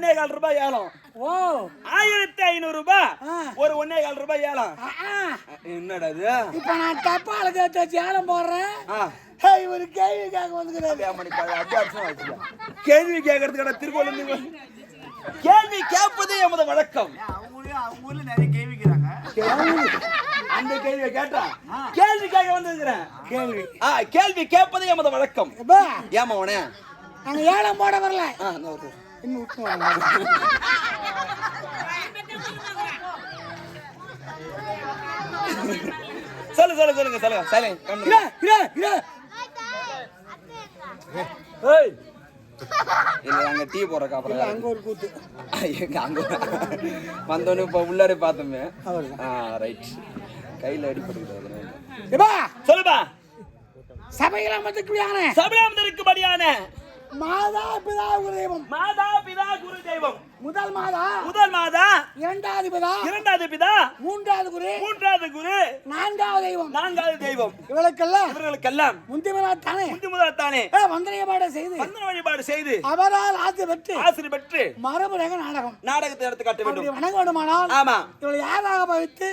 ஒன்னே கால் ரூபாய் ஏலம். ஓ. ஆயிரத்தி ஐநூறு ரூபாய். ஒரு ஒன்னே கால் ரூபாய் ஏலம். என்னடா இது? இப்ப நான் தப்பால கேட்டு சேலம் போடுறேன். இவரு கேள்வி கேட்க வச்சுக்க. கேள்வி கேட்கறதுக்கான திருக்கோள் கேள்வி கேட்பது எமது வழக்கம். அவங்க ஊர்ல நிறைய கேள்விக்கிறாங்க அந்த கேள்வியை கேட்டா? கேள்வி கேட்க வந்திருக்கிறேன். கேள்வி. ஆ கேள்வி கேட்பது எமது வழக்கம். ஏமா உனே? நாங்க ஏலம் போட வரல. ஒரு- இன்னும் விட்டு வரல சொல்லு சொல்லு சொல்லுங்க சொல்லுங்க. ஏய். இல்ல அங்க டீ இல்ல, காப்பற அங்க ஒரு கூத்து. அங்க வந்தோன்னு இப்ப உள்ளாரே பார்த்தோமே. ரைட் கையில அடிபட்டு எப்பா சொல்லுப்பா. சபையில மதிக்குடியான சபையாமது இருக்கும்படியான மாதா பிதா ஒரு தெய்வம் மாதா பிதா குரு தெய்வம் முதல் மாதா முதல் மாதா இரண்டாவது பிதா இரண்டாவது பிதா மூன்றாவது குரு மூன்றாவது குரு நான்காவது தெய்வம். நான்காவது தெய்வம். இவளுக்கெல்லாம் இவர்களுக்கெல்லாம் முந்திமலா தானே முந்தி முதலத்தானே? வந்தனையபாட செய்து. வந்தன வழிபாடு செய்து. அவரால் ஆட்சி பெற்று ஆசிரியர் பெற்று. மரபுரக நாடகம். நாடகத்தை எடுத்து காட்ட வேண்டும் வணங்க வேண்டுமானால் ஆமா. இவளை யாராக பவித்து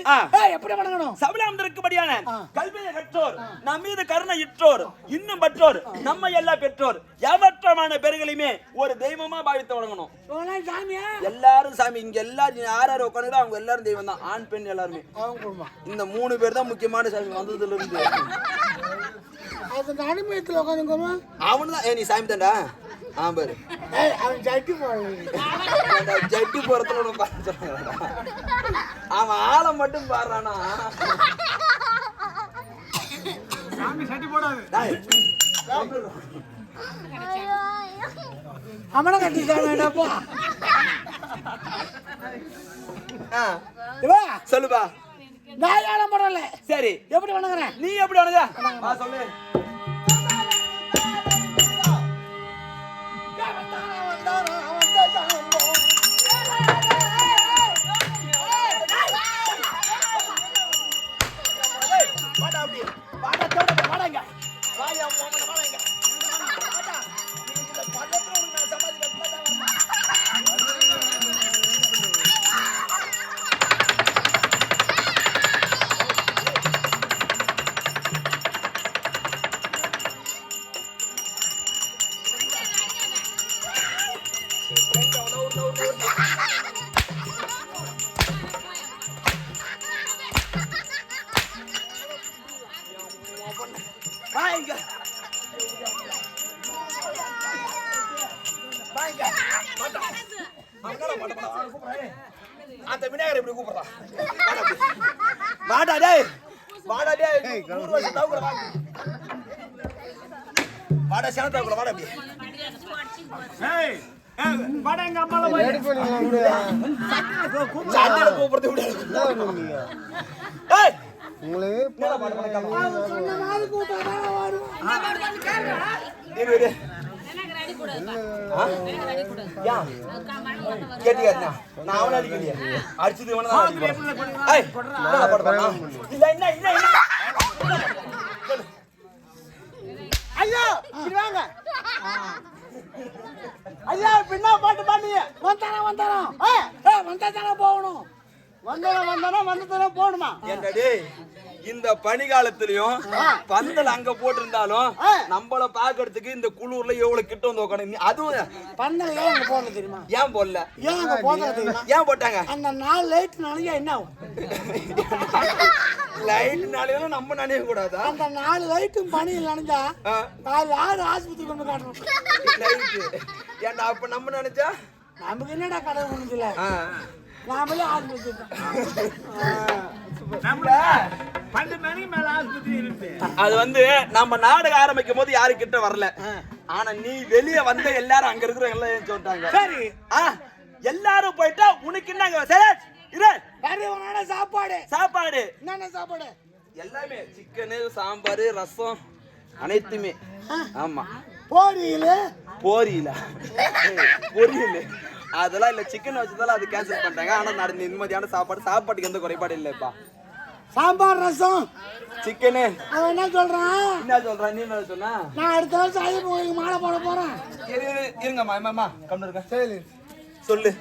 எப்படி வணங்கணும்? சபலாமதற்குபடியான ஆ. கல்வியை கற்றோர் நம் மீது கருணை இற்றோர் இன்னும் பெற்றோர் நம்ம எல்லாம் பெற்றோர். எவற்றமான பேர்களையுமே ஒரு தெய்வமா பாவித்து வழங்கணும் எல்லாரும் சாமி இங்க எல்லாரும் யார் யார் உட்காந்து அவங்க எல்லாரும் தெய்வம் தான். ஆண் பெண் எல்லாருமே. இந்த மூணு பேர் தான் முக்கியமான சாமி வந்ததுல இருந்து அனுமதியத்தில் உட்காந்துக்கோமா அவனு தான் ஏ நீ சாமி தான்டா. ஆ பாரு. ஏய் அவன் ஜட்டி அந்த ஜட்டி போறதுல சொல்றான்டா. அவன் ஆளை மட்டும் பாடுறானா? சாமி சட்டி போடாது. ஆ, இவா. சொல்லுப்பா. நான் ஏலம் போடல. சரி. எப்படி வணங்குறேன்? நீ எப்படி வணங்க வா சொல்லு. அந்த விநாயகர் இப்படி கூப்பிடுறான் வாடா. வாடா டேய். வாடா டேய். நூறு வருஷம் தவுக்குற வாங்க வாடா சேன தவுக்குற வாடா அப்படி ஏய் வாடா எங்க அம்மால போய் சண்டையில கூப்பிடுறது விட ஏய். சொன்ன மாதிரி கேட்டியா நான் அவன அடிக்கலையே அடிச்சது இவன தான் அடிக்கணும் ஏய் என்னடா இல்ல என்ன இல்ல ஐயா இப்படி வாங்க ஐயா பின்னா பாட்டு பாண்டிய வந்தானா? வந்தானா? ஏ வந்தா தானே போகணும் வந்தானா? வந்தானா? வந்து தானே போகணுமா? ஏன்டா டேய் இந்த பனிகாலத்திலயும் பந்தல் அங்க போட்டிருந்தாலும் நம்மள பாக்குறதுக்கு இந்த குளூர்ல எவ்வளவு கிட்ட வந்து உட்காந்து அதுவும் பந்தல் ஏன் அங்க போகணும் தெரியுமா? ஏன் போடல? ஏன் அங்க போகணும் தெரியுமா? ஏன் போட்டாங்க? அந்த நாலு லைட் நாளைக்கு என்ன ஆகும்? லைட் நாளையும் நம்ம நினைக்க கூடாதா? அந்த நாலு லைட்டும் பணியில் நனைஞ்சா ஆ, நாலு யாரு ஆஸ்பத்திரி கொண்டு காட்டணும். light. ஏன்டா அப்ப நம்ம நினைச்சா நமக்கு என்னடா கடை முடிஞ்சல ஆ, நாமளே ஆஸ்பத்திரி அது வந்து நம்ம நாடகம் ஆரம்பிக்கும் போது யாரு கிட்ட வரல ஆனா நீ வெளிய வந்த எல்லாரும் அங்க இருக்கிறவங்க எல்லாம் சொல்லிட்டாங்க? சரி. ஆ, எல்லாரும் போயிட்டா உனக்கு என்னங்க சரி இரு. சாப்பாடு. சாப்பாடு. என்னென்ன சாப்பாடு? எல்லாமே சிக்கனு சாம்பார் ரசம் அனைத்துமே. ஆமா. போரியில்? போரியல? பொரியல். அதெல்லாம் இல்ல சிக்கன் வச்சதால அது கேன்சல் பண்ணிட்டாங்க. ஆனா நான் நிம்மதியான சாப்பாடு சாப்பாட்டுக்கு எந்த குறைபாடு இல்லப்பா. சாம்பார் ரசம். சிக்கனு அவன் என்ன சொல்றான்? என்ன சொல்ற நீ என்ன சொன்னா? நான் அடுத்த வருஷம் ஐயப்பன் கோயிலுக்கு மாலை போட போறேன். இரு, இரு, இருங்கம்மா அம்மா கம்னு இருக்க சரி. சொல்லு.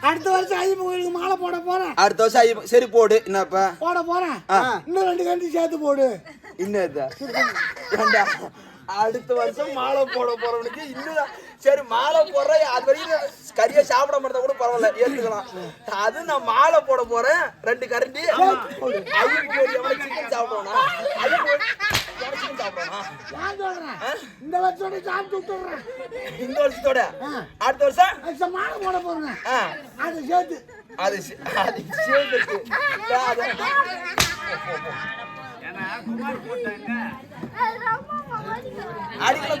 அடுத்த வருஷம் ஐயப்பன் கோயிலுக்கு மாலை போட போறேன். அடுத்த வருஷம் ஐயப்ப- சரி போடு. என்னப்பா போட போறேன். இன்னும் ரெண்டு கண்டி சேர்த்து போடு. இன்னும் அடுத்த வருஷம் மாலை போட போறவனுக்கு இன்னும் சரி மாலை போடுற அது வரைக்கும் கறியை சாப்பிட மாட்டா கூட பரவாயில்ல ஏத்துக்கலாம். அது நான் மாலை போட போறேன் ரெண்டு கரண்டி. ஐயருக்கு எவனுக்கு சிக்கன் சொல்றேன் இந்த வருஷம் சாப்பிட்டு விட்டுறேன் இந்த வருஷத்தோட. அடுத்த வருஷம்? மாலை போட போறேன் அது சேர்த்து. அது அது சேர்ந்துருக்கு. அடிக்கல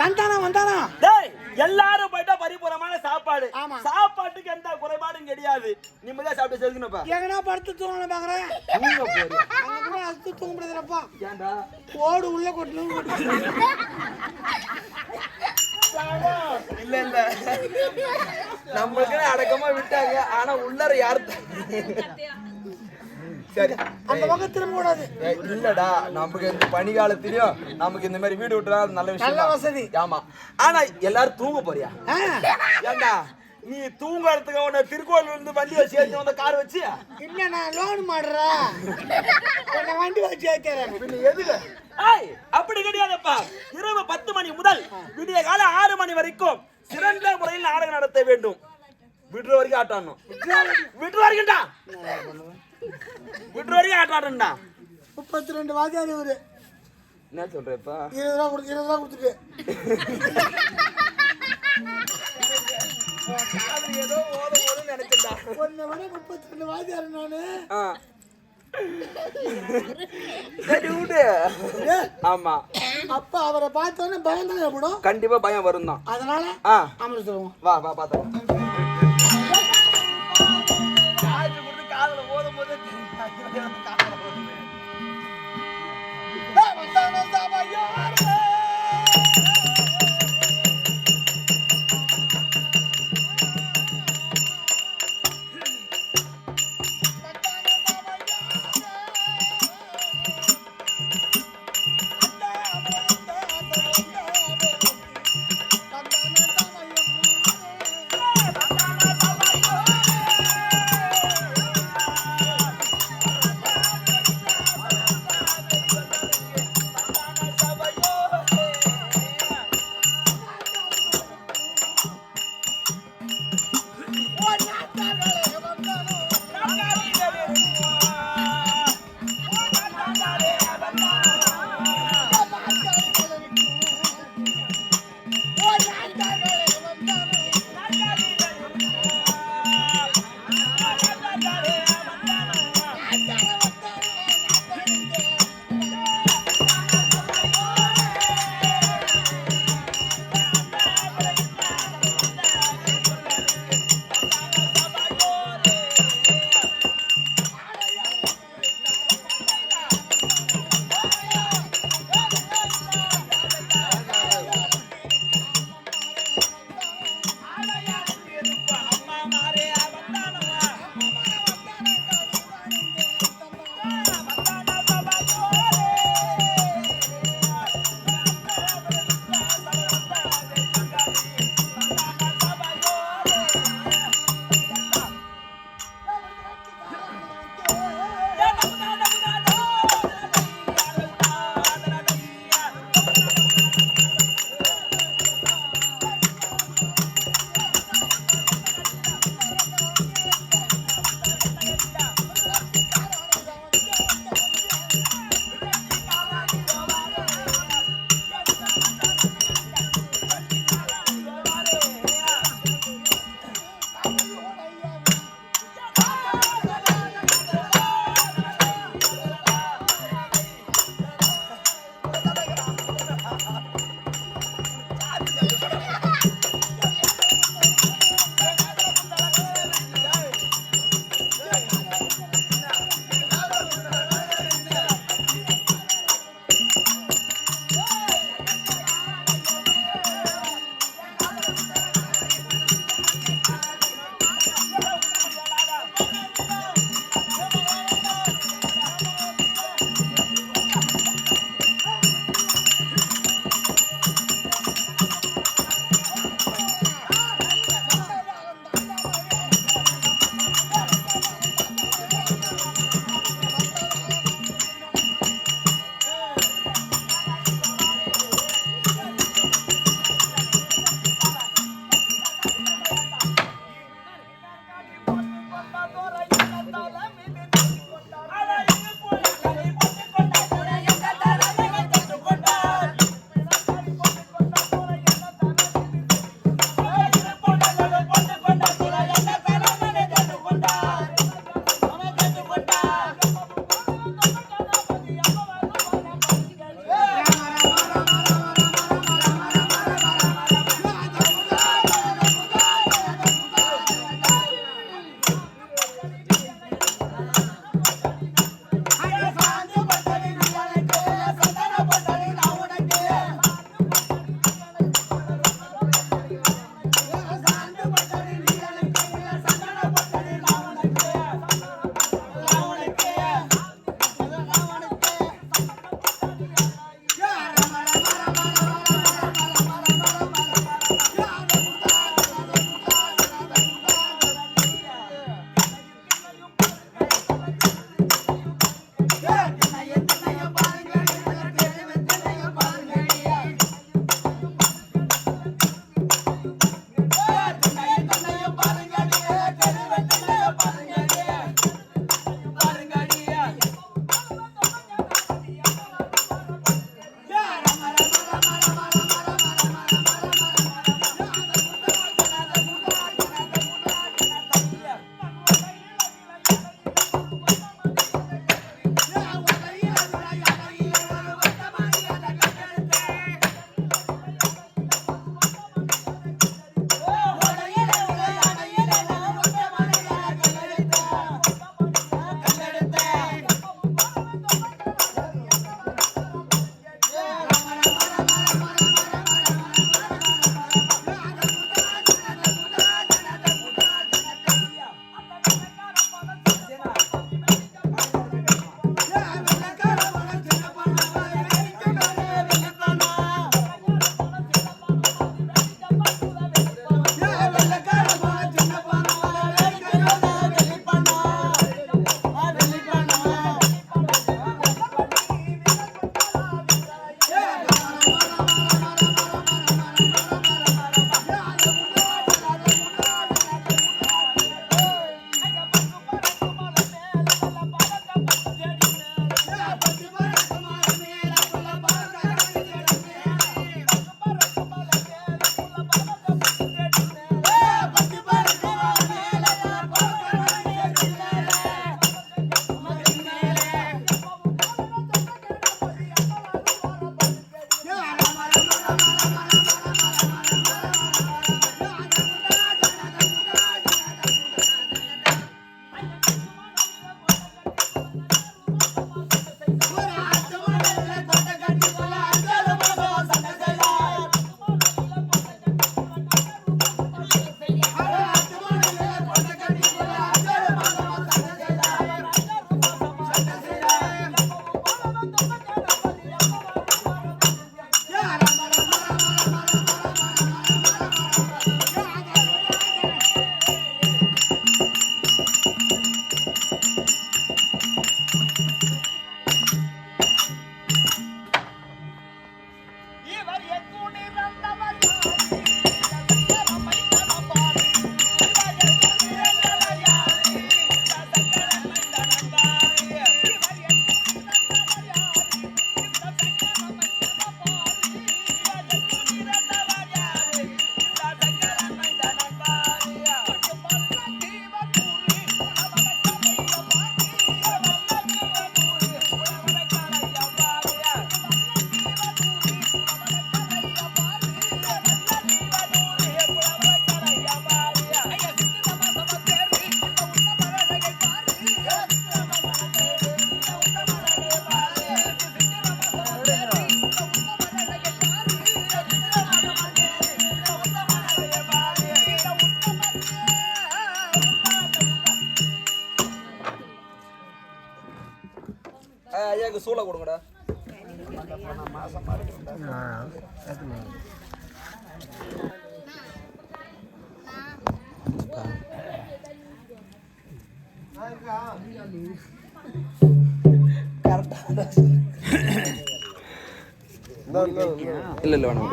வந்தானா வந்தானா? டேய் எல்லாரும் போயிட்டா பரிபூரமான சாப்பாடு. சாப்பாட்டுக்கு எந்த குறைபாடும் கிடையாது. நிம்மதியா சாப்பிட்டு செலுக்கணும்ப்பா எங்கனா படுத்து தூங்கணும் பாக்குறேன். தூங்க போறியா? அங்க கூட அழுத்து தூங்க முடியாதுப்பா ஏன்டா? ஓடு உள்ள கொட்டணும் இல்ல இல்ல. நம்மளுக்கு அடக்கமா விட்டாங்க. ஆனா உள்ளர யாரு சரி. அந்த பக்கம் திரும்ப கூடாது இல்லடா நமக்கு இந்த பனிகாலத்திலயும் நமக்கு இந்த மாதிரி வீடு விட்டுறா நல்ல விஷயம்? நல்ல வசதி. ஆமா. ஆனா எல்லாரும் தூங்க போறியா? ஏண்டா நீ தூங்கறதுக்கு உன்னை திருக்கோவில் இருந்து வண்டியை சேர்த்து வந்த கார் வச்சு? இல்ல நான் லோன் மாடுறேன் உன்னை வண்டி வச்சு ஏத்துறேன் பின்ன எதுக்கு ஏய் அப்படி கிடையாதுப்பா. இரவு பத்து மணி முதல் விடிய காலை ஆறு மணி வரைக்கும் சிறந்த முறையில் நாடகம் நடத்த வேண்டும். விடுற வரைக்கும் ஆட்டாடணும் விடுற வரைக்கும்டா விடுற வரைக்கும் ஆட்டாடணும்டா முப்பத்தி ரெண்டு வாத்தியார் இவரு. என்ன சொல்றப்பா இருபது ரூபா கொடுத்து இருபது ரூபா கொடுத்துட்டு. ஏதோ ஓத ஓதுன்னு நினைச்சேன்டா ஒன்னை விட முப்பத்தி ரெண்டு வாத்தியார் நானு ஆமா. அப்ப அவரை பார்த்தோன்னே பயந்தான் எப்படும் கண்டிப்பா பயம் வரும் தான் அதனால ஆ. அமர சொல்லுவோம் வா வா பார்த்தோம் ஓதும் போது இல்ல இல்ல வேணாம்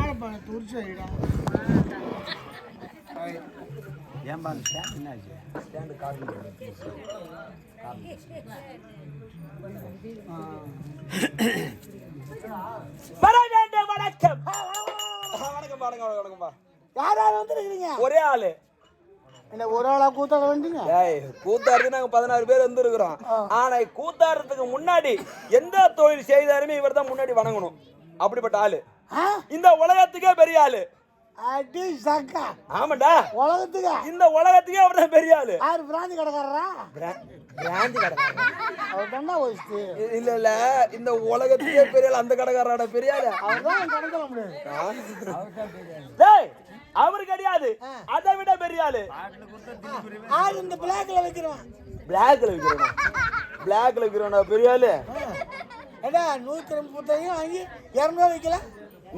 வர வேண்டும் வணக்கம் வணக்கம் வணக்கம். வணக்கம்பா யார் யார் ஒரே ஆளு. என்ன ஒரு ஆளா கூத்தாட வந்தீங்க? ஏய் கூத்தாடுறது நாங்க பதினாறு பேர் வந்திருக்கிறோம். ஆனா கூத்தாடுறதுக்கு முன்னாடி எந்த தொழில் செய்தாலுமே இவர் தான் முன்னாடி வணங்கணும். அப்படிப்பட்ட ஆளு? இந்த உலகத்துக்கே பெரிய ஆளு. அடி சக்கா ஆமாண்டா. உலகத்துக்கு? இந்த உலகத்துக்கே அவர் தான் பெரிய ஆளு. யார் பிராந்தி கடைக்காரரா? பிரா- பிராந்தி கடைக்காரன் அவர் தானே இல்ல இல்ல. இந்த உலகத்துக்கே பெரிய ஆளு அந்த கடைக்காரரோட பெரிய ஆளு. அவர் தான் முடியாது டேய் அவர் கிடையாது அதை விட பெரிய ஆளு. ஆள் இந்த பிளாக்ல வைக்கிறவன். பிளாக்ல விக்கிறவனா? பிளாக்ல விக்கிறவனா? பெரிய ஆளு. ஏடா நூத்தி முப்பத்தையும் வாங்கி இரநூறுவா வைக்கல?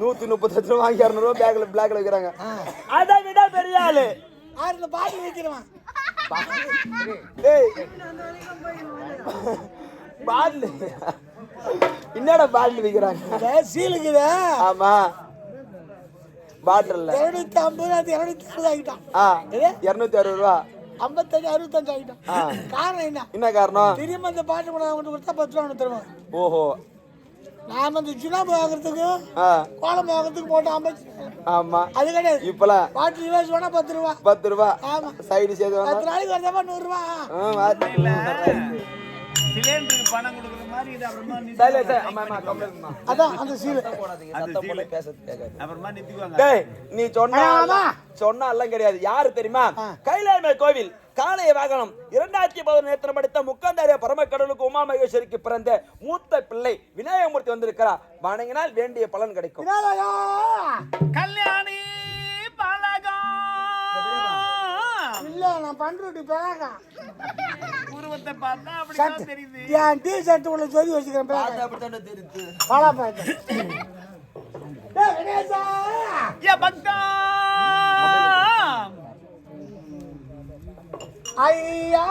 நூத்தி முப்பத்தெட்டு ரூபா வாங்கி இரநூறுவா பேக்ல பிளாக்ல விக்கிறாங்க. அதை விட பெரிய ஆளு. ஆறு இந்த பாட்டில் வைக்கிறவன். ஏய். பாட்டில். என்னடா பாட்டில் விக்கிறாங்க? சீலுக்குதா. ஆமா. பாட்டில்ல. இருநூத்தி ஐம்பது அது இருநூத்தி அறுபது ஆகிட்டான். இருநூத்தி அறுபது ரூபா. ஐம்பத்தஞ்சு அறுபத்தஞ்சு ஆகிட்டான். காரணம் என்ன? என்ன காரணம்? திரும்ப அந்த பாட்டு கூட அவங்கள்ட்ட கொடுத்தா பத்து ரூபா ஒன்று தருவான். ஓஹோ. நாம இந்த சின்ன வாங்குறதுக்கு ஆ, கோலம் வாங்குறதுக்கு போட்டு ஐம்பது ஆமா. அது கிடையாது. இப்பலாம் பாட்டில் ரிவர்ஸ் வேணா பத்து ரூபா. பத்து ரூபா. ஆமா. சைடு சேர்த்து பத்து நாளைக்கு வரதப்பா நூறு ரூபா. ஆ, வாத்து. சிலிண்டருக்கு பணம் கொடுக்குற மாதிரி இது அப்புறமா நித்தி- சரி, சரி, அம்மா, அம்மா, கம்முனு இரும்மா. அதான் அந்த சீல் சத்தம் போட்டு பேசுறது கேட்காது. அப்புறமா நித்திக்குவாங்க டேய், நீ சொன்னா எல்லாம் கிடையாது. யாரு தெரியுமா. கைலாயமே கோவில் காளைய வாகனம். இரண்டாயிரத்தி பதினொன்று நேத்திரம் படித்த முக்கந்தாரிய பரமக்கடலுக்கு உமா மகேஸ்வரிக்கு பிறந்த மூத்த பிள்ளை விநாயகமூர்த்தி வந்திருக்கிறார். வணங்கினால் வேண்டிய பலன் கிடைக்கும். விநாயகா! கல்யாணி! இல்ல நான் பண்ருட்டி பேரா உருவத்தை பார்த்தா அப்படிதான் தெரியுது. என் டீ ஷர்ட் உள்ள சொல்லி வச்சுக்கிறேன் பேரா பாலா பாய்ட்டு கணேசா! ஏ பக்தா! ஐயா!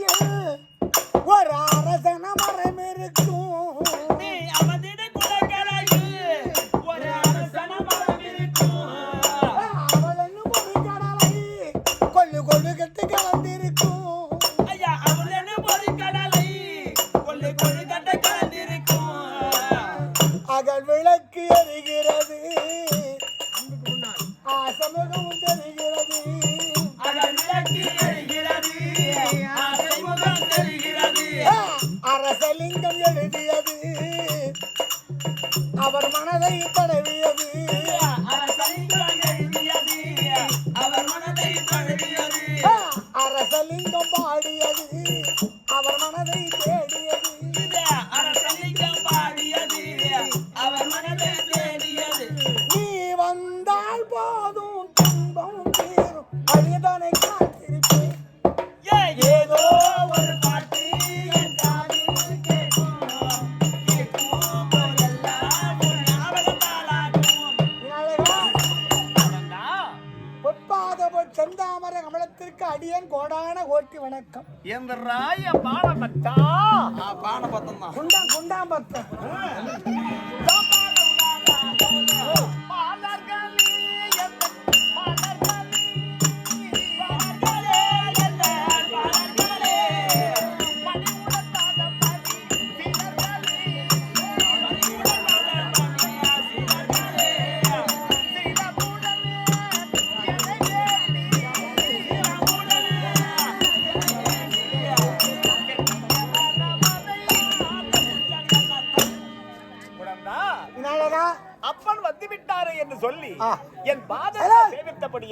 yeah.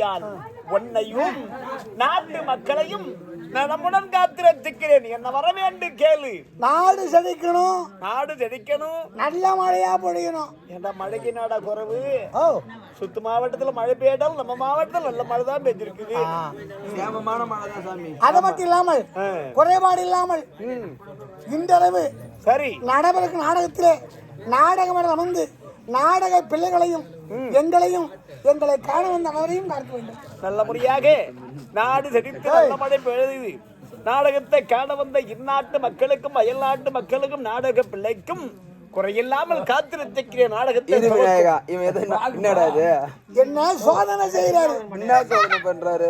சேவித்தபடியால் உன்னையும் நாட்டு மக்களையும் நலமுடன் காத்து ரசிக்கிறேன் என்ன வர வேண்டும் கேளு. நாடு செழிக்கணும். நாடு ஜெயிக்கணும் நல்ல மழையா பொழியணும். என்ற மழைக்கு நாடா குறைவு? ஓ. சுத்து மாவட்டத்துல மழை பெய்தாலும் நம்ம மாவட்டத்துல நல்ல மழை தான் பெய்திருக்குது சேமமான மழை தான் சாமி. அது மட்டும் இல்லாமல். குறைபாடு இல்லாமல் ம். இன்றளவு சரி. நடைபெறும் நாடகத்திலே நாடகம் அமர்ந்து நாடக பிள்ளைகளையும் எங்களையும் எங்களை காண வந்த அனைவரையும் பார்க்க வேண்டும். நல்ல முறையாக நாடு செழித்து நல்ல மழை பெய்யுது நாடகத்தை காண வந்த இந்நாட்டு மக்களுக்கும் அயல் நாட்டு மக்களுக்கும் நாடக பிள்ளைக்கும் குறையில்லாமல் காத்து ரசிக்கிற நாடகத்தை இது விநாயகா இவன் என்னடா இது? என்ன சோதனை செய்யறாரு என்ன சோதனை பண்றாரு?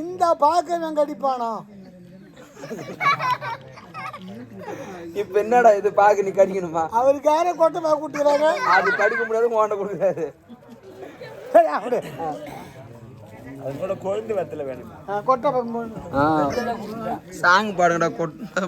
இந்த பாக்க நான் கடிப்பானா இப்ப என்னடா இது? பாக்கு நீ கடிக்கணுமா? அவருக்கு யார கொட்டை பாக்க கூட்டுறாங்க அது கடிக்க முடியாது உன்கிட்ட கொடுக்குறாரு. அப்படி. சாங் பாடுங்கடா கொட்ட